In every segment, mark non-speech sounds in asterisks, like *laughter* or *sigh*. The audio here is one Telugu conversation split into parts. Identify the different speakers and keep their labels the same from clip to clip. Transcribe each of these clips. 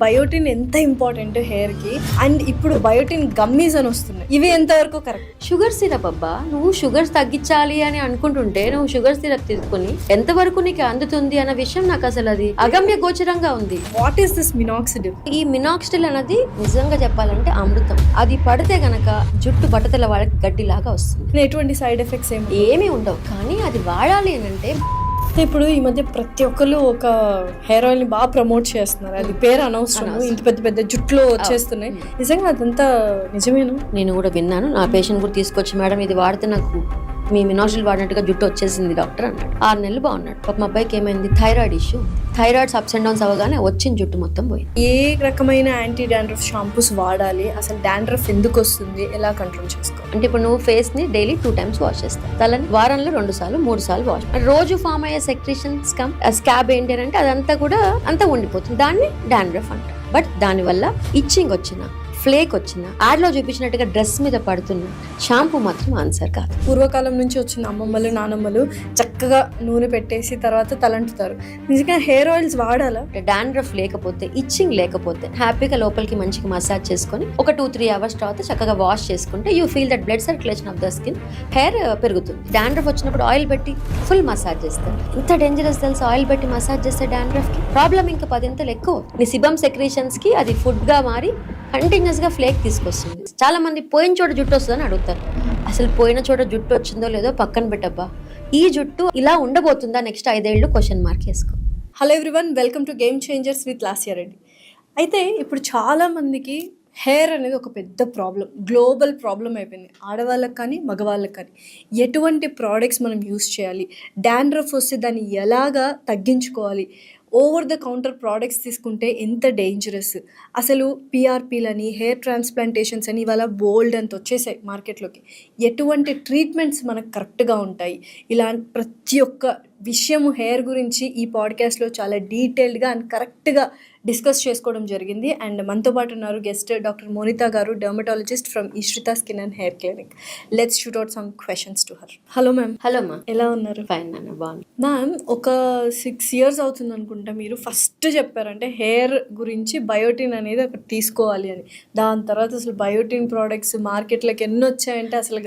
Speaker 1: బయోటిన్ ఎంత ఇంపార్టెంట్ హెయిర్ కి అండ్ ఇప్పుడు బయోటిన్ గమ్మీస్ అని వస్తున్నాయి ఇవి ఎంతవరకు కరెక్ట్
Speaker 2: షుగర్ సిరప్ అబ్బా నువ్వు షుగర్స్ తగ్గించాలి అని అనుకుంటుంటే నువ్వు షుగర్ సిరప్ తీసుకుని ఎంతవరకు నీకు అందుతుంది అన్న విషయం నాకు అసలు అది అగమ్య గోచరంగా ఉంది
Speaker 1: వాట్ ఈస్ దిస్ మినాక్సిడిల్
Speaker 2: ఈ మినాక్సిడిల్ అనేది నిజంగా చెప్పాలంటే అమృతం అది పడితే గనక జుట్టు బట్టతల వాళ్ళకి గడ్డిలాగా వస్తుంది
Speaker 1: ఎటువంటి సైడ్ ఎఫెక్ట్స్ ఏమి
Speaker 2: ఉండవు కానీ అది వాడాలి అంటే
Speaker 1: ఇప్పుడు ఈ మధ్య ప్రతి ఒక్కరు ఒక హెయిర్ ఆయిల్ ని బాగా ప్రమోట్ చేస్తున్నారు అది పేరు అనవసరం ఇంత పెద్ద పెద్ద జుట్లు వచ్చేస్తున్నాయి నిజంగా అదంతా నిజమేనా
Speaker 2: నేను కూడా విన్నాను నా పేషెంట్ కూడా తీసుకొచ్చి మేడం ఇది వాడితే నాకు మీ మినోషిల్ వాడినట్టుగా జుట్టు వచ్చేసింది డాక్టర్ అన్నాడు ఆరు నెలలు బాగున్నాడు ఒక మా అబ్బాయికి ఏమైంది thyroid issue thyroids ups and downs అవగానే వచ్చింది జుట్టు మొత్తం పోయి
Speaker 1: ఏ రకమైన యాంటీ డాండ్రఫ్ షాంపూస్ వాడాలి అసలు డాండ్రఫ్ ఎందుకు వస్తుంది ఎలా కంట్రోల్ చేసుకో
Speaker 2: అంటే ఇప్పుడు నువ్వు ఫేస్ ని డైలీ టూ టైమ్స్ వాష్ చేస్తావు తలని వారంలో రెండు సార్లు మూడు సార్లు వాష్ రోజు ఫామ్ అయ్యే సెక్రేషన్స్ కమ్ స్కాబ్ ఏంటి అంటే అదంతా కూడా అంతా ఉండిపోతుంది దాన్ని డాండ్రఫ్ అంటారు బట్ దానివల్ల ఇచ్చింగ్ వచ్చిన ఫ్లేక్ వచ్చిన లో చూపించినట్టుగా డ్రెస్ మీద పడుతున్న షాంపూ మాత్రం ఆన్సర్ కాదు
Speaker 1: పూర్వకాలం నుంచి వచ్చిన అమ్మమ్మలు నానమ్మలు చక్కగా నూనె పెట్టేసి తర్వాత తలంటుతారు నిజంగా హెయిర్ ఆయిల్స్ వాడాలా
Speaker 2: డాండ్రఫ్ లేకపోతే ఇచ్చింగ్ లేకపోతే హ్యాపీగా లోపలికి మంచిగా మసాజ్ చేసుకొని ఒక టూ త్రీ అవర్స్ తర్వాత చక్కగా వాష్ చేసుకుంటే you feel that blood circulation of the skin hair పెరుగుతుంది డాండ్రఫ్ వచ్చినప్పుడు ఆయిల్ పెట్టి ఫుల్ మసాజ్ చేస్తారు ఇంత డేంజరస్ తెలుసు ఆయిల్ పెట్టి మసాజ్ చేస్తే డాండ్రఫ్కి ప్రాబ్లం ఇంకా పదింతలు ఎక్కువ నీ సిబమ్ కి అది ఫుడ్గా మారి కంటిన్యూస్గా ఫ్లేక్ తీసుకొస్తుంది చాలా మంది పోయిన చోట జుట్టు వస్తుందని అడుగుతారు అసలు పోయిన చోట జుట్టు వచ్చిందో లేదో పక్కన పెట్టబ్బా ఈ జుట్టు ఇలా ఉండబోతుందా నెక్స్ట్ ఐదేళ్ళు క్వశ్చన్ మార్క్ వేసుకో
Speaker 1: hello everyone welcome to game changers with Lasya Reddy అయితే ఇప్పుడు చాలామందికి హెయిర్ అనేది ఒక పెద్ద ప్రాబ్లం గ్లోబల్ ప్రాబ్లం అయిపోయింది ఆడవాళ్ళకి కానీ మగవాళ్ళకి కానీ ఎటువంటి ప్రోడక్ట్స్ మనం యూస్ చేయాలి డాండ్రఫ్ వస్తే దాన్ని ఎలాగా తగ్గించుకోవాలి ఓవర్ ద కౌంటర్ ప్రోడక్ట్స్ తీసుకుంటే ఎంత డేంజరస్ అసలు పీఆర్పీలని హెయిర్ ట్రాన్స్ప్లాంటేషన్స్ అని ఇవాళ బోల్డ్ అంత వచ్చేసాయి మార్కెట్లోకి ఎటువంటి ట్రీట్మెంట్స్ మనకు కరెక్ట్గా ఉంటాయి ఇలా ప్రతి ఒక్క విషయము హెయిర్ గురించి ఈ పాడ్కాస్ట్లో చాలా డీటెయిల్డ్గా అండ్ కరెక్ట్గా డిస్కస్ చేసుకోవడం జరిగింది అండ్ మనతో పాటు ఉన్నారు గెస్ట్ డాక్టర్ మోనితా గారు dermatologist from Ishrita skin and hair clinic let's shoot out some questions to her hello ma'am
Speaker 2: hello ma'am
Speaker 1: ఎలా ఉన్నారు
Speaker 2: ఫైన్ నాన్న బాగుంది
Speaker 1: మ్యామ్ ఒక సిక్స్ ఇయర్స్ అవుతుంది అనుకుంటా మీరు ఫస్ట్ చెప్పారంటే హెయిర్ గురించి బయోటిన్ అనేది అక్కడ తీసుకోవాలి అని దాని తర్వాత అసలు బయోటిన్ ప్రోడక్ట్స్ మార్కెట్లోకి ఎన్ని వచ్చాయంటే అసలు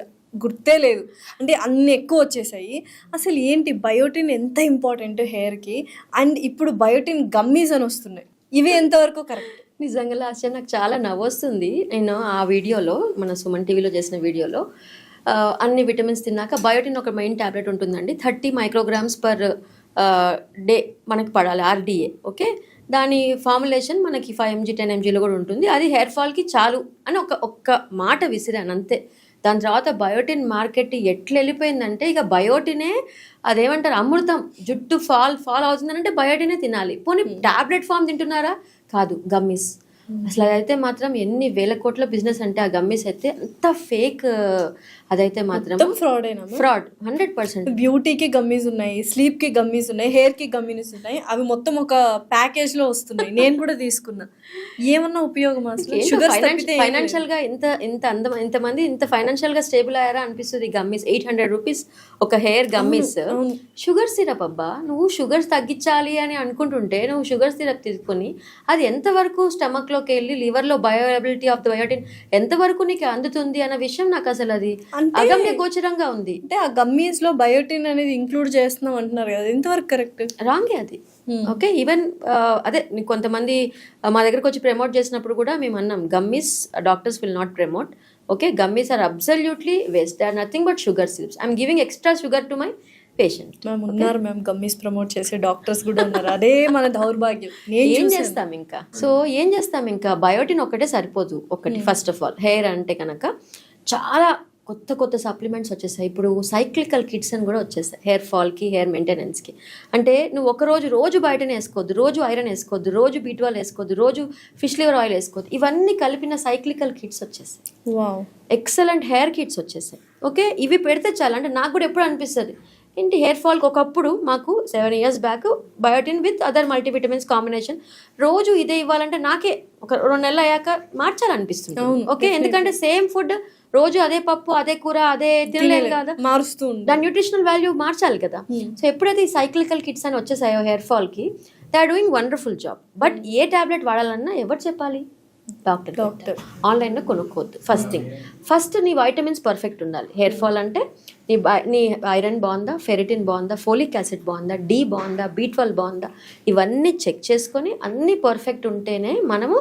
Speaker 1: గుర్తే లేదు అంటే అన్ని ఎక్కువ వచ్చేసాయి అసలు ఏంటి బయోటిన్ ఎంత ఇంపార్టెంట్ హెయిర్కి అండ్ ఇప్పుడు బయోటిన్ గమ్మీస్ అని వస్తున్నాయి ఇవి ఎంతవరకు కరెక్ట్
Speaker 2: నిజంగా లాస్ట్ ఇయర్ నాకు చాలా నవ్వొస్తుంది నేను ఆ వీడియోలో మన సుమన్ టీవీలో చేసిన వీడియోలో అన్ని విటమిన్స్ తిన్నాక బయోటిన్ ఒక మెయిన్ ట్యాబ్లెట్ ఉంటుందండి థర్టీ మైక్రోగ్రామ్స్ పర్ డే మనకు పడాలి ఆర్డీఏ ఓకే దాని ఫార్ములేషన్ మనకి ఫైవ్ ఎంజీ టెన్ ఎంజీలో కూడా ఉంటుంది అది హెయిర్ ఫాల్కి చాలు అని ఒక ఒక్క మాట విసిరాను అంతే దాని తర్వాత బయోటిన్ మార్కెట్ ఎట్లా వెళ్ళిపోయిందంటే ఇక బయోటినే అదేమంటారు అమృతం జుట్టు ఫాల్ ఫాల్ అంటే బయోటినే తినాలి పోనీ టాబ్లెట్ ఫామ్ తింటున్నారా కాదు గమ్మీస్ అసలు అదైతే మాత్రం ఎన్ని వేల కోట్ల బిజినెస్ అంటే ఆ గమ్మీస్ అయితే అంత ఫేక్ అదైతే మాత్రం
Speaker 1: ఫ్రాడ్ అయినా
Speaker 2: ఫ్రాడ్ హండ్రెడ్ పర్సెంట్
Speaker 1: బ్యూటీకి గమ్మీస్ ఉన్నాయి స్లీప్ కి గమ్మీస్ ఉన్నాయి హెయిర్ కి గమ్మీస్ ఉన్నాయి అవి మొత్తం ఒక ప్యాకేజ్ లో వస్తున్నాయి నేను కూడా తీసుకున్నా ఏమన్నా ఉపయోగం షుగర్
Speaker 2: ఫైనాన్షియల్ గా ఇంత ఇంత అందం ఇంతమంది ఇంత ఫైనాన్షియల్ గా స్టేబుల్ అయ్యారా అనిపిస్తుంది గమ్మీస్ ఎయిట్ హండ్రెడ్ రూపీస్ ఒక హెయిర్ గమ్మీస్ షుగర్ సిరప్ అబ్బా నువ్వు షుగర్స్ తగ్గించాలి అని అనుకుంటుంటే నువ్వు షుగర్ సిరప్ తీసుకుని అది ఎంతవరకు స్టమక్ లోకి వెళ్ళి లివర్ లో బయోలబిలిటీ ఆఫ్ ద బయోటిన్ ఎంతవరకు నీకు అందుతుంది అన్న విషయం నాకు అసలు అది అగమ్య గోచరంగా ఉంది
Speaker 1: అంటే ఆ గమ్మీస్ లో బయోటిన్ అనేది ఇంక్లూడ్ చేస్తున్నాం అంటున్నారు కదా ఇంతవరకు కరెక్ట్
Speaker 2: రాంగ్ అది hmm. ఓకే ఈవెన్ అదే కొంతమంది మా దగ్గరకు వచ్చి ప్రమోట్ చేసినప్పుడు కూడా మేము అన్నాం gummies doctors will not promote okay gummies are absolutely waste are nothing but sugar syrups I'm giving extra sugar to my patient
Speaker 1: మేము ఉన్నారు మేము గమ్మీస్ ప్రమోట్ చేసే డాక్టర్స్ కూడా ఉన్నారు అదే మన దౌర్భాగ్యం
Speaker 2: ఏం చేస్తాం ఇంకా సో ఏం చేస్తాం ఇంకా బయోటిన్ ఒకటే సరిపోదు ఒకటి ఫస్ట్ ఆఫ్ ఆల్ హెయిర్ అంటే కనుక చాలా కొత్త కొత్త సప్లిమెంట్స్ వచ్చేసాయి ఇప్పుడు సైక్లికల్ కిట్స్ అని కూడా వచ్చేసాయి హెయిర్ ఫాల్కి హెయిర్ మెయింటెనెన్స్కి అంటే నువ్వు ఒకరోజు రోజు బయటనే వేసుకోవద్దు రోజు ఐరన్ వేసుకోవద్దు రోజు బీట్వాల్ వేసుకోవద్దు రోజు ఫిష్ లివర్ ఆయిల్ వేసుకోవద్దు ఇవన్నీ కలిపిన సైక్లికల్ కిట్స్ వచ్చేసాయి ఎక్సలెంట్ హెయిర్ కిట్స్ వచ్చేసాయి ఓకే ఇవి పెడితే చాలా అంటే నాకు కూడా ఎప్పుడు అనిపిస్తుంది ఇంటి హెయిర్ ఫాల్కి ఒకప్పుడు మాకు seven years back biotin with other multivitamins combination రోజు ఇదే ఇవ్వాలంటే నాకే ఒక రెండు నెలలు అయ్యాక మార్చాలనిపిస్తుంది ఓకే ఎందుకంటే సేమ్ ఫుడ్ రోజు అదే పప్పు అదే కూర అదే తినలేదు కదా
Speaker 1: మారుస్తూ
Speaker 2: దాని న్యూట్రిషనల్ వాల్యూ మార్చాలి కదా సో hmm. ఎప్పుడైతే ఈ సైక్లికల్ కిట్స్ అని వచ్చేసాయో hair ఫాల్కి they are doing wonderful job but A tablet వాడాలన్నా ఎవరు చెప్పాలి డాక్టర్
Speaker 1: డాక్టర్
Speaker 2: ఆన్లైన్లో కొనుక్కోవద్దు ఫస్ట్ థింగ్ ఫస్ట్ నీ వైటమిన్స్ పర్ఫెక్ట్ ఉండాలి హెయిర్ ఫాల్ అంటే నీ నీ ఐరన్ బాగుందా ఫెరిటిన్ బాగుందా ఫోలిక్ యాసిడ్ బాగుందా డి బాగుందా బీ ట్వెల్వ్ బాగుందా ఇవన్నీ చెక్ చేసుకొని అన్నీ పర్ఫెక్ట్ ఉంటేనే మనము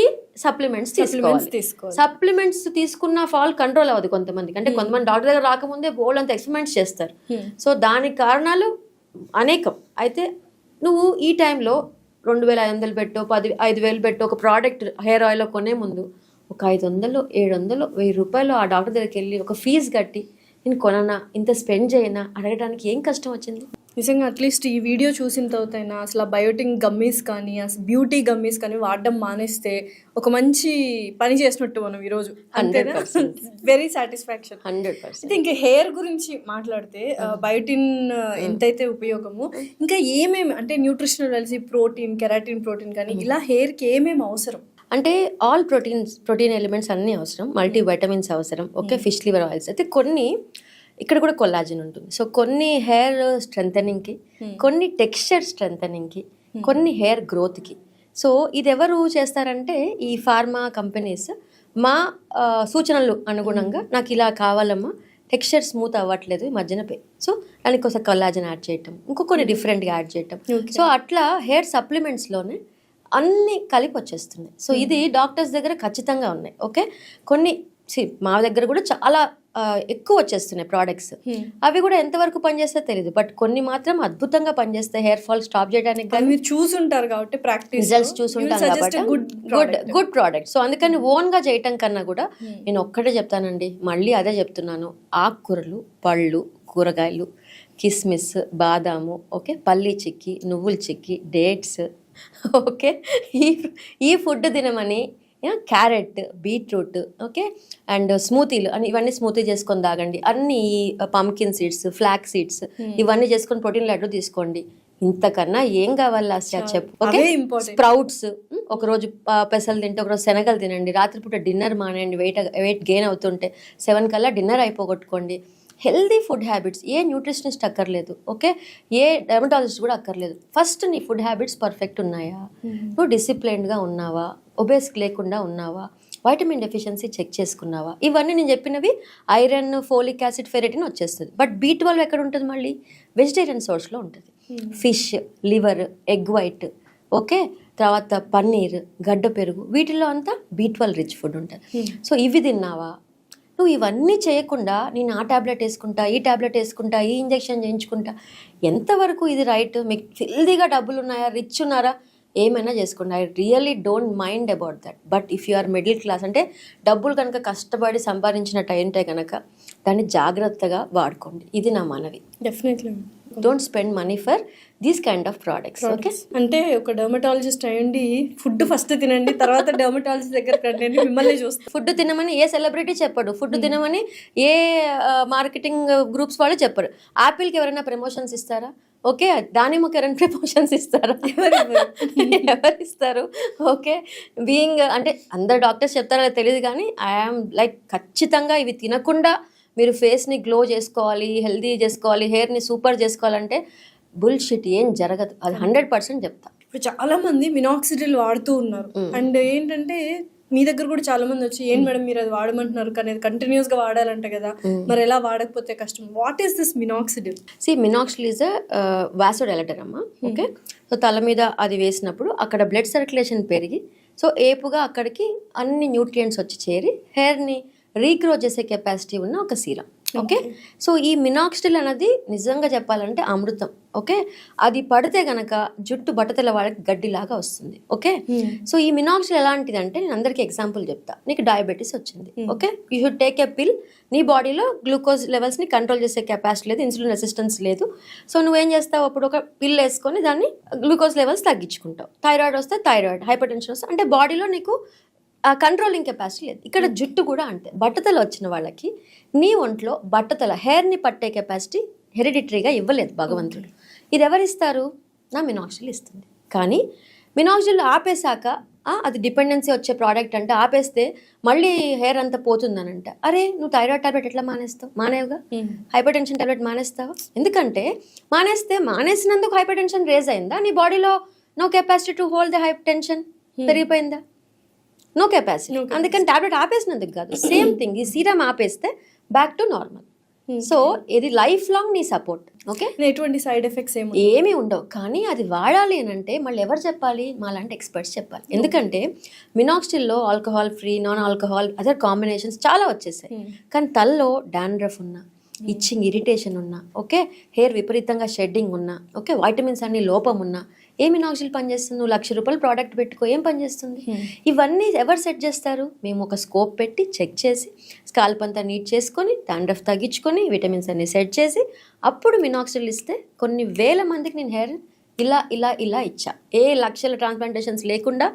Speaker 2: ఈ సప్లిమెంట్స్ తీసుకోవాలి సప్లిమెంట్స్ తీసుకున్న ఫాల్ కంట్రోల్ అవ్వదు కొంతమందికి అంటే hmm. కొంతమంది డాక్టర్ దగ్గర రాకముందే బోల్డ్ అంత ఎక్స్పెరిమెంట్స్ చేస్తారు hmm. సో దానికి కారణాలు అనేకం అయితే నువ్వు ఈ టైంలో రెండు వేల ఐదు వందలు పెట్టో పది ఐదు వేలు పెట్టు ఒక ప్రోడక్ట్ హెయిర్ ఆయిల్ కొనే ముందు ఒక ఐదు వందలు ఏడు వందలు వెయ్యి రూపాయలు ఆ డాక్టర్ దగ్గరికి వెళ్ళి ఒక ఫీజు కట్టి నేను కొననా ఇంత స్పెండ్ చేయనా అడగడానికి ఏం కష్టం వచ్చింది
Speaker 1: నిజంగా అట్లీస్ట్ ఈ వీడియో చూసిన అయినా అసలు బయోటిక్ గమ్మీస్ కానీ అసలు బ్యూటీ గమ్మీస్ కానీ వాడడం మానేస్తే ఒక మంచి పని చేసినట్టు మనం ఈరోజు వెరీ సాటిస్ఫాక్షన్
Speaker 2: హండ్రెడ్ *laughs* పర్సెంట్
Speaker 1: ఇంకా హెయిర్ గురించి మాట్లాడితే బయోటిన్ ఎంతైతే ఉపయోగము ఇంకా ఏమేమి అంటే న్యూట్రిషనల్ కలిసి ప్రోటీన్ కెరాటిన్ ప్రోటీన్ కానీ ఇలా హెయిర్కి ఏమేమి అవసరం
Speaker 2: అంటే ఆల్ ప్రోటీన్స్ ప్రోటీన్ ఎలిమెంట్స్ అన్నీ అవసరం మల్టీ వైటమిన్స్ అవసరం ఓకే ఫిష్ లివర్ ఆయిల్స్ అయితే కొన్ని ఇక్కడ కూడా కొల్లాజిన్ ఉంటుంది సో కొన్ని హెయిర్ స్ట్రెంథనింగ్కి hmm. కొన్ని టెక్స్చర్ స్ట్రెంథనింగ్కి hmm. కొన్ని హెయిర్ గ్రోత్కి సో ఇది ఎవరు చేస్తారంటే ఈ ఫార్మా కంపెనీస్ మా సూచనలు అనుగుణంగా hmm. నాకు ఇలా కావాలమ్మా టెక్స్చర్ స్మూత్ అవ్వట్లేదు ఈ మధ్యన పే సో దానికి కోసం కొల్లాజన్ యాడ్ చేయటం ఇంకో కొన్ని డిఫరెంట్గా యాడ్ చేయటం సో అట్లా హెయిర్ సప్లిమెంట్స్లోనే అన్ని కలిపి వచ్చేస్తున్నాయి సో ఇది డాక్టర్స్ దగ్గర ఖచ్చితంగా ఉన్నాయి ఓకే కొన్ని మా దగ్గర కూడా చాలా ఎక్కువ వచ్చేస్తున్నాయి ప్రోడక్ట్స్ అవి కూడా ఎంతవరకు పనిచేస్తే తెలియదు బట్ కొన్ని మాత్రం అద్భుతంగా పనిచేస్తాయి హెయిర్ ఫాల్ స్టాప్ చేయడానికి
Speaker 1: చూసుంటారు కాబట్టి ప్రాక్టీస్
Speaker 2: రిజల్ట్స్ చూసుంటారు కాబట్టి
Speaker 1: గుడ్
Speaker 2: గుడ్ ప్రోడక్ట్ సో అందుకని ఓన్గా చేయటం కన్నా కూడా నేను ఒక్కటే చెప్తానండి మళ్ళీ అదే చెప్తున్నాను ఆకుకూరలు పళ్ళు కూరగాయలు కిస్మిస్ బాదాము ఓకే పల్లీ చిక్కి నువ్వుల చిక్కి డేట్స్ ఓకే ఈ ఈ ఫుడ్ తినమని క్యారెట్ బీట్రూట్ ఓకే అండ్ స్మూతీలు అని ఇవన్నీ స్మూతీ చేసుకొని తాగండి అన్ని ఈ పంకిన్ సీడ్స్ ఫ్లాక్ సీడ్స్ ఇవన్నీ చేసుకొని ప్రోటీన్ లెటర్ తీసుకోండి ఇంతకన్నా ఏం కావాలి అసలు చెప్పు ఓకే స్ప్రౌట్స్ ఒక రోజు పెసలు తింటే ఒకరోజు శనగలు తినండి రాత్రిపూట డిన్నర్ మానేయండి వెయిట్ వెయిట్ గెయిన్ అవుతుంటే సెవెన్ కల్లా డిన్నర్ అయిపోగొట్టుకోండి హెల్దీ ఫుడ్ హ్యాబిట్స్ ఏ న్యూట్రిషనిస్ట్ అక్కర్లేదు ఓకే ఏ డెర్మటాలజిస్ట్ కూడా అక్కర్లేదు ఫస్ట్ నీ ఫుడ్ హ్యాబిట్స్ పర్ఫెక్ట్ ఉన్నాయా నువ్వు డిసిప్లైన్డ్గా ఉన్నావా ఒబేస్క్ లేకుండా ఉన్నావా వైటమిన్ డెఫిషియన్సీ చెక్ చేసుకున్నావా ఇవన్నీ నేను చెప్పినవి ఐరన్ ఫోలిక్ యాసిడ్ ఫెరటిన్ వచ్చేస్తుంది బట్ బీ ట్వెల్వ్ ఎక్కడ ఉంటుంది మళ్ళీ వెజిటేరియన్ సోర్స్లో ఉంటుంది fish liver egg white okay తర్వాత పన్నీర్ గడ్డ పెరుగు వీటిలో అంతా బీ ట్వెల్వ్ రిచ్ ఫుడ్ ఉంటుంది సో ఇవి తిన్నావా నువ్వు ఇవన్నీ చేయకుండా నేను ఆ ట్యాబ్లెట్ వేసుకుంటా ఈ ట్యాబ్లెట్ వేసుకుంటా ఈ ఇంజెక్షన్ చేయించుకుంటా ఎంతవరకు ఇది రైట్ మీకు హెల్దీగా డబ్బులు ఉన్నాయా రిచ్ ఉన్నారా ఏమైనా చేసుకోండి I really don't mind about that but if you are middle class అంటే డబ్బులు కనుక కష్టపడి సంపాదించిన టైంటే కనుక దాన్ని జాగ్రత్తగా వాడుకోండి ఇది నా మనవి
Speaker 1: definitely
Speaker 2: don't spend money for these kind of products okay
Speaker 1: అంటే ఒక డర్మటాలజిస్ట్ అయ్యండి ఫుడ్ ఫస్ట్ తినండి తర్వాత డర్మటాలజిస్ట్ దగ్గర మిమ్మల్ని చూస్తాను
Speaker 2: ఫుడ్ తినమని ఏ సెలబ్రిటీ చెప్పడు ఫుడ్ hmm. తినమని ఏ మార్కెటింగ్ గ్రూప్స్ వాళ్ళు చెప్పరు ఆపిల్కి ఎవరైనా ప్రమోషన్స్ ఇస్తారా ఓకే దానిమ్మ కరెంట్ ప్రిపోషన్స్ ఇస్తారు ఎవరు ఇస్తారు ఓకే బీయింగ్ అంటే అందరు డాక్టర్స్ చెప్తారో తెలియదు కానీ ఐఆమ్ లైక్ ఖచ్చితంగా ఇవి తినకుండా మీరు ఫేస్ని గ్లో చేసుకోవాలి హెల్దీ చేసుకోవాలి హెయిర్ని సూపర్ చేసుకోవాలంటే బుల్షిట్ ఏం జరగదు అది హండ్రెడ్ పర్సెంట్ చెప్తా
Speaker 1: ఇప్పుడు చాలా మంది మినాక్సిడిల్ వాడుతూ ఉన్నారు అండ్ ఏంటంటే మీ దగ్గర కూడా చాలా మంది వచ్చి ఏం మేడం మీరు అది వాడమంటున్నారు కానీ అది కంటిన్యూస్ గా వాడాలంట కదా మరి ఎలా వాడకపోతే కష్టం what is this minoxidil
Speaker 2: see minoxidil is ఎలటర్ అమ్మా ఓకే సో తల మీద అది వేసినప్పుడు అక్కడ బ్లడ్ సర్క్యులేషన్ పెరిగి సో ఏపుగా అక్కడికి అన్ని న్యూట్రియంట్స్ వచ్చి చేరి హెయిర్ని రీగ్రో చేసే కెపాసిటీ ఉన్న ఒక సీరం ఓకే సో ఈ మినాక్స్టిల్ అనేది నిజంగా చెప్పాలంటే అమృతం ఓకే అది పడితే గనక జుట్టు బట్టతల వాళ్ళకి గడ్డిలాగా వస్తుంది ఓకే సో ఈ మినాక్స్టిల్ ఎలాంటిది అంటే నేను అందరికీ ఎగ్జాంపుల్ చెప్తా నీకు డయాబెటీస్ వచ్చింది okay you should take a pill నీ బాడీలో గ్లూకోజ్ లెవెల్స్ని కంట్రోల్ చేసే కెపాసిటీ లేదు ఇన్సులిన్ రెసిస్టెన్స్ లేదు సో నువ్వేం చేస్తావు అప్పుడు ఒక పిల్ వేసుకొని దాన్ని గ్లూకోజ్ లెవెల్స్ తగ్గించుకుంటావు థైరాయిడ్ వస్తే థైరాయిడ్ హైపర్ టెన్షన్ వస్తే అంటే బాడీలో నీకు కంట్రోలింగ్ కెపాసిటీ లేదు ఇక్కడ hmm. జుట్టు కూడా అంతే బట్టతలు వచ్చిన వాళ్ళకి నీ ఒంట్లో బట్టతల హెయిర్ని పట్టే కెపాసిటీ హెరిడిటరీగా ఇవ్వలేదు భగవంతుడు hmm. ఇది ఎవరిస్తారు నా మినాక్సిల్ ఇస్తుంది కానీ మినాక్సిల్ ఆపేశాక అది డిపెండెన్సీ వచ్చే ప్రోడక్ట్ అంటే ఆపేస్తే మళ్ళీ హెయిర్ అంతా పోతుందనంట అరే నువ్వు థైరాయిడ్ టాబ్లెట్ ఎట్లా మానేస్తావు మానేవుగా హైపర్ టెన్షన్ టాబ్లెట్ మానేస్తావా ఎందుకంటే మానేస్తే మానేసినందుకు హైపర్ టెన్షన్ రేజ్ అయిందా నీ బాడీలో no capacity to hold the hypertension పెరిగిపోయిందా no capacity అందుకని టాబ్లెట్ ఆపేసినందుకు కాదు సేమ్ థింగ్ ఈ సీరం ఆపేస్తే back to normal hmm. So ఇది లైఫ్ లాంగ్ నీ సపోర్ట్ ఓకే
Speaker 1: ఎటువంటి సైడ్ ఎఫెక్ట్స్ ఏమి
Speaker 2: ఏమీ ఉండవు కానీ అది వాడాలి అని అంటే మళ్ళీ ఎవరు చెప్పాలి మా లాంటి ఎక్స్పర్ట్స్ చెప్పాలి hmm. ఎందుకంటే మినాక్స్టిల్లో alcohol free non alcohol other combinations చాలా వచ్చేసాయి hmm. కానీ తల్లో డాండ్రఫ్ ఉన్నా ఇచ్చింగ్ ఇరిటేషన్ ఉన్నా ఓకే హెయిర్ విపరీతంగా షెడ్డింగ్ ఉన్నా ఓకే వైటమిన్స్ అన్ని లోపం ఉన్నా ఏమి నాక్సిల్ పనిచేస్తుంది నువ్వు లక్ష రూపాయలు ప్రోడక్ట్ పెట్టుకో ఏం పనిచేస్తుంది ఇవన్నీ ఎవరు సెట్ చేస్తారు మేము ఒక స్కోప్ పెట్టి చెక్ చేసి స్కాల్ప్ అంతా నీట్ చేసుకొని డాండ్రఫ్ తగ్గించుకొని విటమిన్స్ అన్ని సెట్ చేసి అప్పుడు మినాక్సిల్ ఇస్తే కొన్ని వేల మందికి నేను హెయిర్ ఇలా ఇలా ఇలా ఇచ్చా ఏ లక్షల ట్రాన్స్ప్లాంటేషన్స్ లేకుండా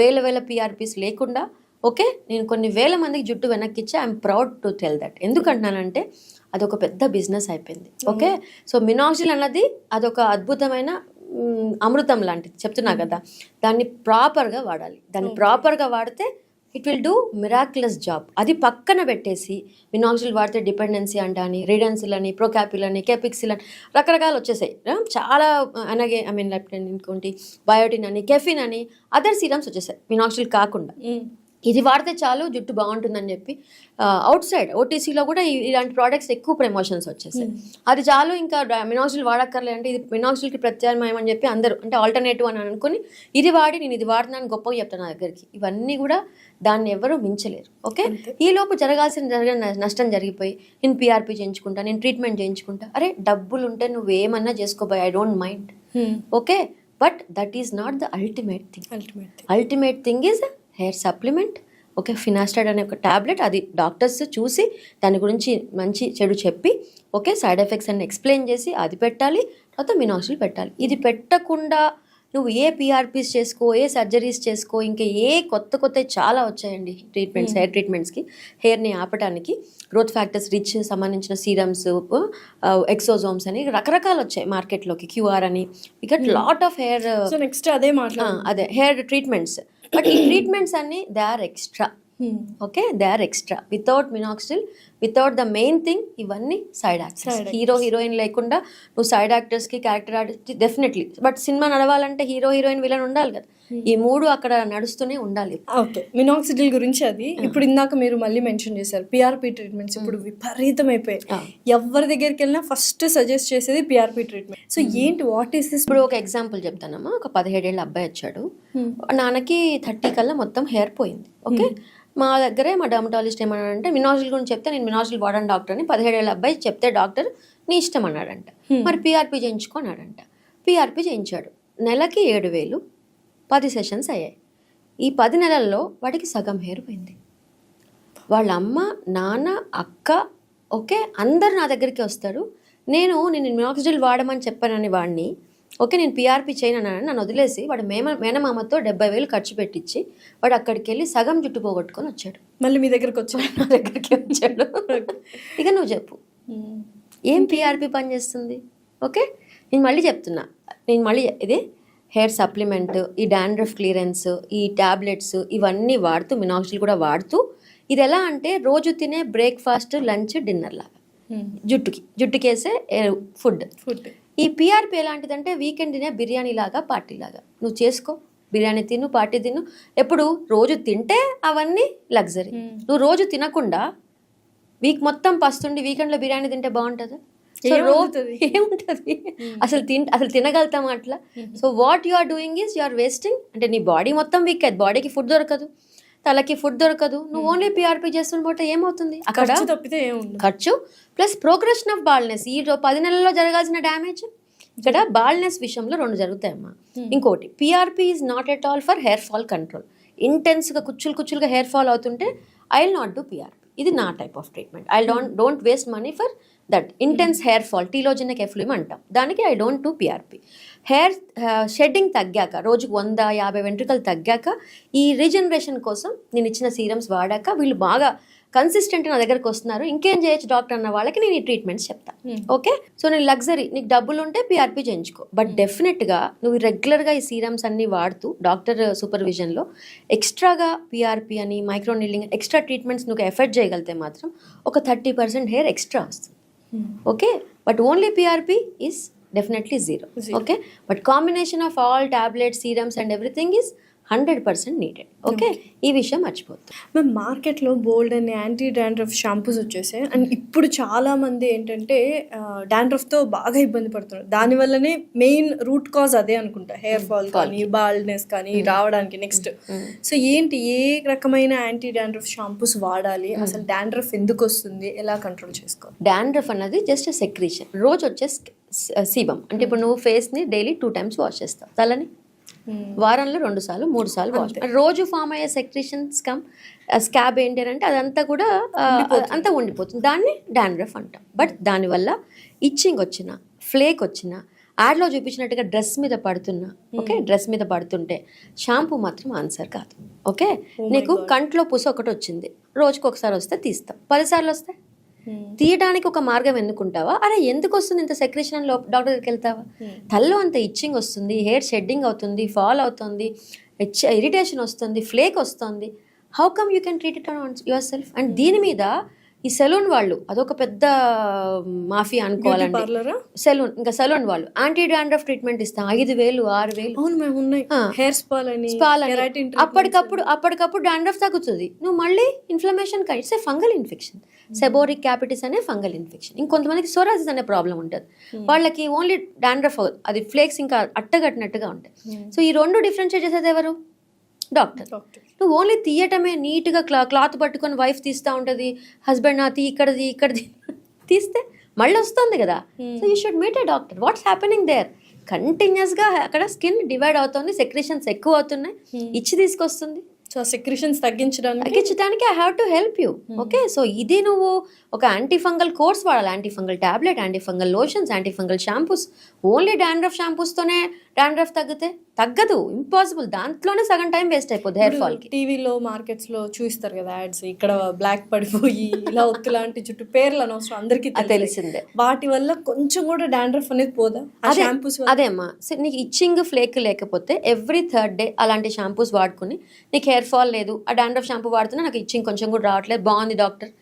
Speaker 2: వేల వేల పిఆర్పీస్ లేకుండా ఓకే నేను కొన్ని వేల మందికి జుట్టు వెనక్కి ఇచ్చి I'm proud to tell that ఎందుకంటున్నానంటే అదొక పెద్ద బిజినెస్ అయిపోయింది ఓకే సో మినాక్జిల్ అన్నది అదొక అద్భుతమైన అమృతం లాంటిది చెప్తున్నా కదా దాన్ని ప్రాపర్గా వాడాలి దాన్ని ప్రాపర్గా వాడితే it will do miraculous job అది పక్కన పెట్టేసి మినాక్సిల్ వాడితే డిపెండెన్సీ అని రీడెన్సిల్ అని ప్రోకాపిల్ అని కెపిక్సిల్ అని రకరకాలు వచ్చేసాయి చాలా అలాగే ఐ మీన్ లెప్టెన్ ఇంకోటి బయోటిన్ అని కెఫిన్ అని అదర్ సీరమ్స్ వచ్చేసాయి మినాక్సిల్ కాకుండా ఇది వాడితే చాలు జుట్టు బాగుంటుందని చెప్పి అవుట్ సైడ్ ఓటీసీలో కూడా ఇలాంటి ప్రోడక్ట్స్ ఎక్కువ ప్రమోషన్స్ వచ్చేసాయి hmm. అది చాలు ఇంకా మినాక్సిల్ వాడక్కర్లే అంటే ఇది మినాక్సిల్కి ప్రత్యామ్నాయం అని చెప్పి అందరూ అంటే ఆల్టర్నేటివ్ అని అనుకుని ఇది వాడి నేను ఇది వాడినాను గొప్పగా చెప్తాను నా దగ్గరికి ఇవన్నీ కూడా దాన్ని ఎవరు మించలేరు ఓకే ఈలోపు జరగాల్సిన జరిగిన నష్టం జరిగిపోయి నేను పీఆర్పీ చేయించుకుంటా నేను ట్రీట్మెంట్ చేయించుకుంటా అరే డబ్బులు ఉంటే నువ్వు ఏమన్నా చేసుకోబోయ్ I don't mind hmm. Okay but that is not the ultimate thing
Speaker 1: ultimate
Speaker 2: thing is hair supplement okay finasteride అనే ఒక ట్యాబ్లెట్ అది డాక్టర్స్ చూసి దాని గురించి మంచి చెడు చెప్పి ఓకే సైడ్ ఎఫెక్ట్స్ అన్ని ఎక్స్ప్లెయిన్ చేసి అది పెట్టాలి తర్వాత మినాసిల్ పెట్టాలి ఇది పెట్టకుండా నువ్వు ఏ పీఆర్పీస్ చేసుకో ఏ సర్జరీస్ చేసుకో ఇంకా ఏ కొత్త కొత్త చాలా వచ్చాయండి ట్రీట్మెంట్స్ హెయిర్ ట్రీట్మెంట్స్కి హెయిర్ని ఆపడానికి గ్రోత్ ఫ్యాక్టర్స్ రిచ్ సంబంధించిన సీరమ్స్ ఎక్సోజోమ్స్ అని రకరకాలు వచ్చాయి మార్కెట్లోకి క్యూఆర్ అని ఇక లాట్ ఆఫ్ హెయిర్
Speaker 1: నెక్స్ట్ అదే మాట్లా
Speaker 2: అదే హెయిర్ ట్రీట్మెంట్స్ బట్ ఈ ట్రీట్మెంట్స్ అన్నీ they are extra okay they are extra without minoxidil without the main thing ఇవన్నీ సైడ్ యాక్టర్స్ హీరో హీరోయిన్ లేకుండా నువ్వు side యాక్టర్స్కి character artist definitely but cinema నడవాలంటే హీరో హీరోయిన్ విలన్ ఉండాలి కదా hmm. ఈ మూడు అక్కడ నడుస్తూనే ఉండాలి
Speaker 1: ఓకే మినాక్సిడిల్ గురించి అది hmm. ఇప్పుడు ఇందాక మీరు మళ్ళీ మెన్షన్ చేశారు పిఆర్పి ట్రీట్మెంట్స్ hmm. ఇప్పుడు విపరీతం అయిపోయాయి ఎవరి దగ్గరికి వెళ్ళినా ఫస్ట్ సజెస్ట్ చేసేది పిఆర్పి ట్రీట్మెంట్ సో ఏంటి వాట్ ఈస్ దిస్
Speaker 2: ఇప్పుడు ఒక ఎగ్జాంపుల్ చెప్తానమ్మా ఒక పదిహేడేళ్ళ అబ్బాయి వచ్చాడు నాన్నకి థర్టీ కల్లా మొత్తం హెయిర్ పోయింది ఓకే మా దగ్గరే మా డర్మటాలజిస్ట్ ఏమన్నా అంటే మినాజిల్ గురించి చెప్తే నేను ఫినాజుల్ వాడని అని పదిహేడేళ్ళ అబ్బాయి చెప్తే డాక్టర్ నీ ఇష్టం అన్నాడంట మరి పీఆర్పీ చేయించుకున్నాడంట పిఆర్పి చేయించాడు నెలకి ఏడు వేలు పది సెషన్స్ అయ్యాయి ఈ పది నెలల్లో వాడికి సగం హెయిర్ పోయింది వాళ్ళ అమ్మ నాన్న అక్క ఓకే అందరు నా దగ్గరికి వస్తారు నేను నేను మినాక్సిడిల్ వాడమని చెప్పానని వాడిని ఓకే నేను పీఆర్పీ చేయను అన్నాను నన్ను వదిలేసి వాడు మేమ మేనమామతో డెబ్బై వేలు ఖర్చు పెట్టించి వాడు అక్కడికి వెళ్ళి సగం జుట్టు పోగొట్టుకొని వచ్చాడు
Speaker 1: మళ్ళీ మీ దగ్గరకు వచ్చాడు
Speaker 2: నా దగ్గరికి వచ్చాడు ఇక నువ్వు చెప్పు ఏం పీఆర్పీ పని చేస్తుంది ఓకే నేను మళ్ళీ చెప్తున్నా నేను మళ్ళీ ఇది హెయిర్ సప్లిమెంట్ ఈ డాండ్రఫ్ క్లియరెన్స్ ఈ ట్యాబ్లెట్స్ ఇవన్నీ వాడుతూ మినాక్సిల్ కూడా వాడుతూ ఇది ఎలా అంటే రోజు తినే బ్రేక్ఫాస్ట్ లంచ్ డిన్నర్ లాగా జుట్టుకి జుట్టుకేసే ఫుడ్
Speaker 1: ఫుడ్
Speaker 2: ఈ పిఆర్పి ఎలాంటిదంటే వీకెండ్నే బిర్యానీలాగా పార్టీలాగా నువ్వు చేసుకో బిర్యానీ తిను పార్టీ తిను ఎప్పుడు రోజు తింటే అవన్నీ లగ్జరీ hmm. నువ్వు రోజు తినకుండా వీక్ మొత్తం పస్తుండి వీకెండ్లో బిర్యానీ తింటే బాగుంటుందా ఏముంటది ఏముంటుంది hmm. అసలు తిన్ అసలు తినగలుగుతాం అట్లా so what you are doing is you are wasting అంటే నీ బాడీ మొత్తం వీక్ అది బాడీకి ఫుడ్ దొరకదు తలకి ఫుడ్ దొరకదు నువ్వు ఓన్లీ hmm. చేస్తున్న చేస్తున్నమాట ఏమవుతుంది అక్కడ
Speaker 1: తప్పితే
Speaker 2: ఖర్చు ప్లస్ ప్రోగ్రెషన్ ఆఫ్ బాల్నెస్ ఈ పది నెలల్లో జరగాల్సిన డ్యామేజ్ ఇక్కడ బాల్నెస్ hmm. విషయంలో రెండు జరుగుతాయమ్మా hmm. ఇంకోటి PRP is not at all for hair fall control ఇంటెన్స్గా కుచ్చులు కుచ్చులుగా హెయిర్ ఫాల్ అవుతుంటే I will not do PRP ఇది నా type of treatment I don't don't waste money for that intense hair fall telogenic effluvium అంటాం దానికి I don't do PRP hair shedding తగ్గాక రోజుకు వంద యాభై వెంట్రుకలు తగ్గాక ఈ రీజనరేషన్ కోసం నేను ఇచ్చిన సీరమ్స్ వాడాక వీళ్ళు బాగా కన్సిస్టెంట్ నా దగ్గరకు వస్తున్నారు ఇంకేం చేయొచ్చు డాక్టర్ అన్న వాళ్ళకి నేను ఈ ట్రీట్మెంట్స్ చెప్తాను hmm. ఓకే సో నేను లగ్జరీ నీకు డబ్బులు ఉంటే పీఆర్పీ చేయించుకో బట్ hmm. డెఫినెట్గా నువ్వు రెగ్యులర్గా ఈ సీరమ్స్ అన్ని వాడుతూ డాక్టర్ సూపర్విజన్లో ఎక్స్ట్రాగా పీఆర్పీ అని మైక్రో ఎక్స్ట్రా ట్రీట్మెంట్స్ నువ్వు ఎఫర్ట్ చేయగలిగితే మాత్రం ఒక థర్టీ పర్సెంట్ హెయిర్ ఎక్స్ట్రా వస్తుంది Hmm. Okay, but only PRP is definitely zero. Okay, but combination of all tablets, serums and everything is hundred percent needed okay ఈ విషయం మర్చిపోతుంది
Speaker 1: మ్యామ్ మార్కెట్లో బోల్డ్ అనే యాంటీ డాండ్రఫ్ షాంపూస్ వచ్చేసాయి అండ్ ఇప్పుడు చాలామంది ఏంటంటే డాండ్రఫ్తో బాగా ఇబ్బంది పడుతున్నారు దానివల్లనే మెయిన్ రూట్ కాజ్ అదే అనుకుంటా హెయిర్ hmm. ఫాల్ కానీ బాల్డ్నెస్ కానీ hmm. రావడానికి నెక్స్ట్ hmm. సో ఏంటి ఏ రకమైన యాంటీ డాండ్రఫ్ షాంపూస్ వాడాలి అసలు డాండ్రఫ్ ఎందుకు వస్తుంది ఎలా కంట్రోల్ చేసుకోవాలి
Speaker 2: డాండ్రఫ్ అన్నది జస్ట్ సెక్రీషన్ రోజు వచ్చే సీబం అంటే ఇప్పుడు నువ్వు ఫేస్ని డైలీ టూ టైమ్స్ వాష్ చేస్తావు తలని వారంలో రెండు సార్లు మూడు సార్లు వాష్ రోజు ఫామ్ అయ్యే సెక్రిషన్స్ కమ్ స్కాబ్ ఏంటి అని అంటే అదంతా కూడా అంతా ఉండిపోతుంది దాన్ని డాండ్రఫ్ అంటాం బట్ దానివల్ల ఇచ్చింగ్ వచ్చిన ఫ్లేక్ వచ్చిన యాడ్లో చూపించినట్టుగా డ్రెస్ మీద పడుతున్నా ఓకే డ్రెస్ మీద పడుతుంటే షాంపూ మాత్రం ఆన్సర్ కాదు ఓకే oh నీకు కంట్లో పూస ఒకటి వచ్చింది రోజుకు ఒకసారి వస్తే తీస్తాం పదిసార్లు వస్తే Hmm. తీయడానికి ఒక మార్గం ఎన్నుకుంటావా అరే ఎందుకు వస్తుంది ఇంత సెక్రేషన్ అని డాక్టర్ దగ్గరికి వెళ్తావా hmm. తల్లో అంత ఇచ్చింగ్ వస్తుంది హెయిర్ షెడ్డింగ్ అవుతుంది ఫాల్ అవుతుంది ఇరిటేషన్ వస్తుంది ఫ్లేక్ వస్తుంది how come you can treat it on yourself and దీని మీద ఈ సెలూన్ వాళ్ళు అదొక పెద్ద మాఫియా అనుకోవాలండి సెలూన్ ఇంకా సెలూన్ వాళ్ళు యాంటీ డాండ్రఫ్ ట్రీట్మెంట్ ఇస్తాం ఐదు వేలు ఆరు వేలు
Speaker 1: హెయిర్ స్పాల్
Speaker 2: అప్పటికప్పుడు అప్పటికప్పుడు డాండ్రఫ్ తగ్గుతుంది నువ్వు మళ్ళీ inflammation it's a fungal infection seborrhoeic capitis అనే ఫంగల్ ఇన్ఫెక్షన్ ఇంకొంతమందికి సోరాసిస్ అనే ప్రాబ్లం ఉంటుంది hmm. వాళ్ళకి ఓన్లీ డాండ్రఫ్ అది ఫ్లేక్స్ ఇంకా అట్టగట్టినట్టుగా ఉంటాయి సో hmm. ఈ రెండు డిఫరెన్షియేట్ చేసేది ఎవరు డాక్టర్ నువ్వు ఓన్లీ తీయటమే నీట్గా క్లా క్లాత్ పట్టుకొని వైఫ్ తీస్తూ ఉంటుంది హస్బెండ్ నా తీ ఇక్కడది ఇక్కడది *laughs* తీస్తే మళ్ళీ వస్తుంది కదా so hmm. You should meet a doctor what's happening there కంటిన్యూస్గా అక్కడ స్కిన్ డివైడ్ అవుతుంది సెక్రెషన్స్ ఎక్కువ అవుతున్నాయి hmm. ఇచ్చి తీసుకొస్తుంది
Speaker 1: సో సెక్రిషన్స్ తగ్గించడానికి
Speaker 2: తగ్గించడానికి I have to help you hmm. Okay so ఇది నువ్వు ఒక యాంటీఫంగల్ కోర్స్ వాడాలి antifungal tablet antifungal lotions antifungal shampoos only dandruff షాంపూస్తోనే dandruff తగ్గితే తగ్గదు ఇంపాసిబుల్ దాంట్లోనే సగం టైం వేస్ట్ అయిపోద్ది హెయిర్ ఫాల్
Speaker 1: టీవీలో మార్కెట్స్ లో చూస్తారు కదా యాడ్స్ ఇక్కడ బ్లాక్ పడిపోయి ఇలా ఒత్తు లాంటి చుట్టూ పేర్లు అనవసరం అందరికీ
Speaker 2: తెలిసిందే
Speaker 1: వాటి వల్ల కొంచెం కూడా డాండ్రఫ్ అనేది పోదా
Speaker 2: అదే అదే అమ్మా నీకు ఇచ్చింగ్ ఫ్లేక్ లేకపోతే ఎవ్రీ థర్డ్ డే అలాంటి షాంపూస్ వాడుకుని నీకు హెయిర్ ఫాల్ లేదు ఆ డాండ్రఫ్ షాంపూ వాడుతున్నా నాకు ఇచ్చింగ్ కొంచెం కూడా రావట్లేదు బాగుంది డాక్టర్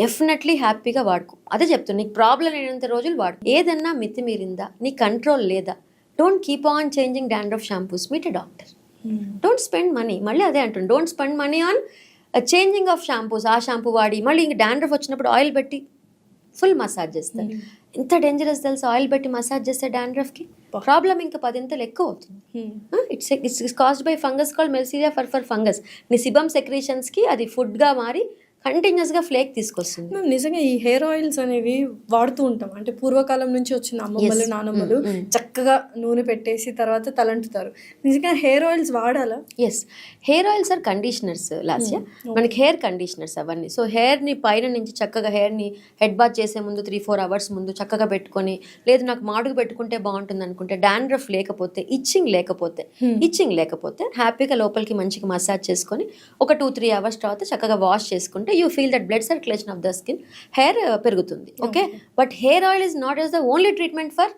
Speaker 2: డెఫినెట్లీ హ్యాపీగా వాడుకో అదే చెప్తాను నీకు ప్రాబ్లం లేనంత రోజులు వాడు ఏదన్నా మితిమీరిందా నీ కంట్రోల్ లేదా don't keep on changing dandruff shampoos meet a doctor don't spend money మళ్ళీ అదే అంటుంది don't spend money on changing of shampoos ఆ షాంపూ వాడి మళ్ళీ ఇంక డాండ్రఫ్ వచ్చినప్పుడు ఆయిల్ పెట్టి ఫుల్ మసాజ్ చేస్తారు ఎంత డేంజరస్ తెలుసు ఆయిల్ పెట్టి మసాజ్ చేస్తే డాండ్రఫ్కి ప్రాబ్లం ఇంకా పదింతలు ఎక్కువ అవుతుంది it's it's caused by fungus call malassezia for for fungus నీ సిబమ్ సెక్రేషన్స్కి అది ఫుడ్గా మారి కంటిన్యూస్గా ఫ్లేక్ తీసుకొస్తుంది
Speaker 1: మ్యామ్ నిజంగా ఈ హెయిర్ ఆయిల్స్ అనేవి వాడుతూ ఉంటాం అంటే పూర్వకాలం నుంచి వచ్చిన అమ్మమ్మలు నానమ్మలు mm, mm. చక్కగా నూనె పెట్టేసి తర్వాత తలంటుతారు నిజంగా హెయిర్ ఆయిల్స్ వాడాలా
Speaker 2: yes hair oils are conditioners Lasya mm, మనకి హెయిర్ కండిషనర్స్ అవన్నీ సో హెయిర్ని పైన నుంచి చక్కగా హెయిర్ని హెడ్ బాత్ చేసే ముందు త్రీ ఫోర్ అవర్స్ ముందు చక్కగా పెట్టుకొని లేదు నాకు మాడుగు పెట్టుకుంటే బాగుంటుంది అనుకుంటే డాండ్రఫ్ లేకపోతే ఇచ్చింగ్ లేకపోతే hmm. ఇచ్చింగ్ లేకపోతే హ్యాపీగా లోపలికి మంచిగా మసాజ్ చేసుకొని ఒక టూ త్రీ అవర్స్ తర్వాత చక్కగా వాష్ చేసుకుంటే definitely you feel that blood circulation of the skin hair పెరుగుతుంది okay but hair oil is not as the only treatment for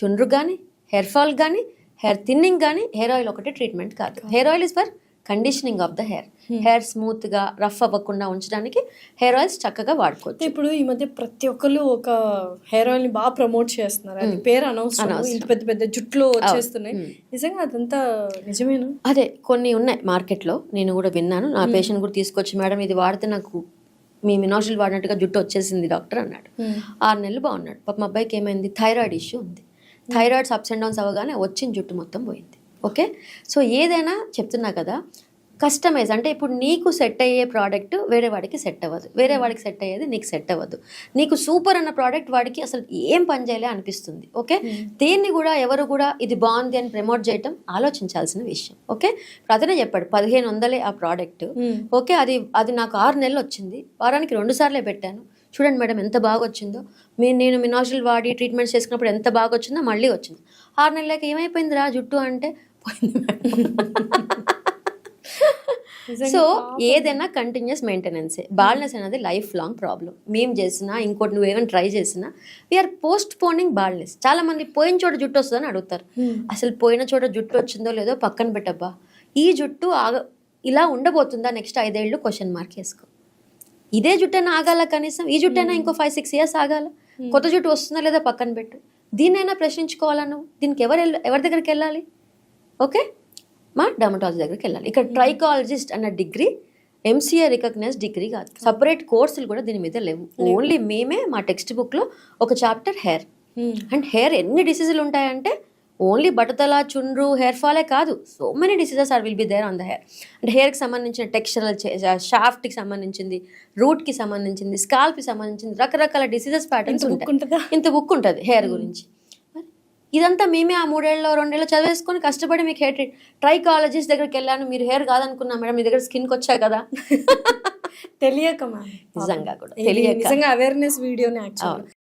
Speaker 2: చుండ్రు కానీ హెయిర్ ఫాల్ కానీ హెయిర్ థిన్నింగ్ కానీ హెయిర్ ఆయిల్ ఒకటే ట్రీట్మెంట్ కాదు hair oil is for conditioning of the hair Hmm. Hair smooth గా రఫ్ అవ్వకుండా ఉంచడానికి హెయిర్ ఆయిల్స్ చక్కగా వాడుకోవచ్చు
Speaker 1: ఇప్పుడు ఈ మధ్య ప్రతి ఒక్కరు ఒక హెయిర్ ఆయిల్ ని బాగా ప్రమోట్ చేస్తున్నారు అది hmm. పేరు అనవసరం పెద్ద పెద్ద జుట్లు oh. వచ్చేస్తున్నాయి hmm. నిజంగా అదంతా నిజమేనా
Speaker 2: అదే కొన్ని ఉన్నాయి మార్కెట్ లో నేను కూడా విన్నాను నా పేషెంట్ కూడా తీసుకొచ్చి మేడం ఇది వాడితే నాకు మీ మినోషిల్ వాడినట్టుగా జుట్టు వచ్చేసింది డాక్టర్ అన్నాడు ఆరు నెలలు బాగున్నాడు పాప మా అబ్బాయికి ఏమైంది థైరాయిడ్ ఇష్యూ ఉంది థైరాయిడ్స్ అప్స్ అండ్ డౌన్స్ అవ్వగానే వచ్చిన జుట్టు మొత్తం పోయింది ఓకే సో ఏదైనా చెప్తున్నా కదా కస్టమైజ్ అంటే ఇప్పుడు నీకు సెట్ అయ్యే ప్రోడక్ట్ వేరే వాడికి సెట్ అవ్వదు వేరే వాడికి సెట్ అయ్యేది నీకు సెట్ అవ్వదు నీకు సూపర్ అన్న ప్రోడక్ట్ వాడికి అసలు ఏం పని చేయాలి అనిపిస్తుంది ఓకే hmm. దేన్ని కూడా ఎవరు కూడా ఇది బాగుంది అని ప్రమోట్ చేయటం ఆలోచించాల్సిన విషయం ఓకే అతనే చెప్పాడు పదిహేను వందలే ఆ ప్రోడక్ట్ hmm. ఓకే అది అది నాకు ఆరు నెలలు వచ్చింది వారానికి రెండు సార్లే పెట్టాను చూడండి మేడం ఎంత బాగా వచ్చిందో మీరు నేను మినాజిల్ వాడి ట్రీట్మెంట్స్ చేసుకున్నప్పుడు ఎంత బాగా వచ్చిందో మళ్ళీ వచ్చింది ఆరు నెలలకి ఏమైపోయింది రా జుట్టు అంటే పోయింది *laughs* సో ఏదైనా కంటిన్యూస్ మెయింటెనెన్సే బాల్నెస్ అనేది లైఫ్ లాంగ్ ప్రాబ్లం మేము చేసినా ఇంకోటి నువ్వు ఏమైనా ట్రై చేసినా వీఆర్ పోస్ట్ పోనింగ్ బాల్నెస్ చాలా మంది పోయిన చోట జుట్టు వస్తుందని అడుగుతారు అసలు పోయిన చోట జుట్టు వచ్చిందో లేదో పక్కన పెట్టబ్బా ఈ జుట్టు ఆగ ఇలా ఉండబోతుందా నెక్స్ట్ ఐదేళ్ళు క్వశ్చన్ మార్క్ వేసుకో ఇదే జుట్టైనా ఆగాల కనీసం ఈ జుట్టైనా ఇంకో ఫైవ్ సిక్స్ ఇయర్స్ ఆగాల కొత్త జుట్టు వస్తుందా లేదా పక్కన పెట్టు దీన్నైనా ప్రశ్నించుకోవాలా నువ్వు దీనికి ఎవరు ఎవరి దగ్గరికి వెళ్ళాలి ఓకే మా డర్మటాలజీ దగ్గరికి వెళ్ళాలి ఇక్కడ ట్రైకాలజిస్ట్ hmm. అన్న డిగ్రీ ఎంసీఏ రికగ్నైజ్ డిగ్రీ కాదు సపరేట్ hmm. కోర్సులు కూడా దీని మీద లేవు ఓన్లీ మేమే మా టెక్స్ట్ బుక్లో ఒక చాప్టర్ హెయిర్ అండ్ హెయిర్ ఎన్ని డిసీజులు ఉంటాయంటే ఓన్లీ బటతల చుండ్రు హెయిర్ ఫాలే కాదు so many diseases are will be there on the hair అంటే హెయిర్కి సంబంధించిన టెక్స్చరల్ షాఫ్ట్కి సంబంధించింది రూట్కి సంబంధించింది స్కాల్ప్కి సంబంధించింది రకరకాల డిసీజెస్ ప్యాటర్న్స్
Speaker 1: ఇంత
Speaker 2: బుక్ ఉంటుంది హెయిర్ గురించి ఇదంతా మేమే ఆ మూడేళ్ళలో రెండేళ్ళు చదివేసుకొని కష్టపడి మీకు హెయిర్ ట్రైకాలజిస్ట్ దగ్గరికి వెళ్ళాను మీరు హెయిర్ కాదనుకున్నా మేడం మీ దగ్గర స్కిన్కి వచ్చా కదా *laughs*
Speaker 1: తెలియక
Speaker 2: నిజంగా కూడా తెలియక
Speaker 1: నిజంగా అవేర్నెస్ వీడియోనే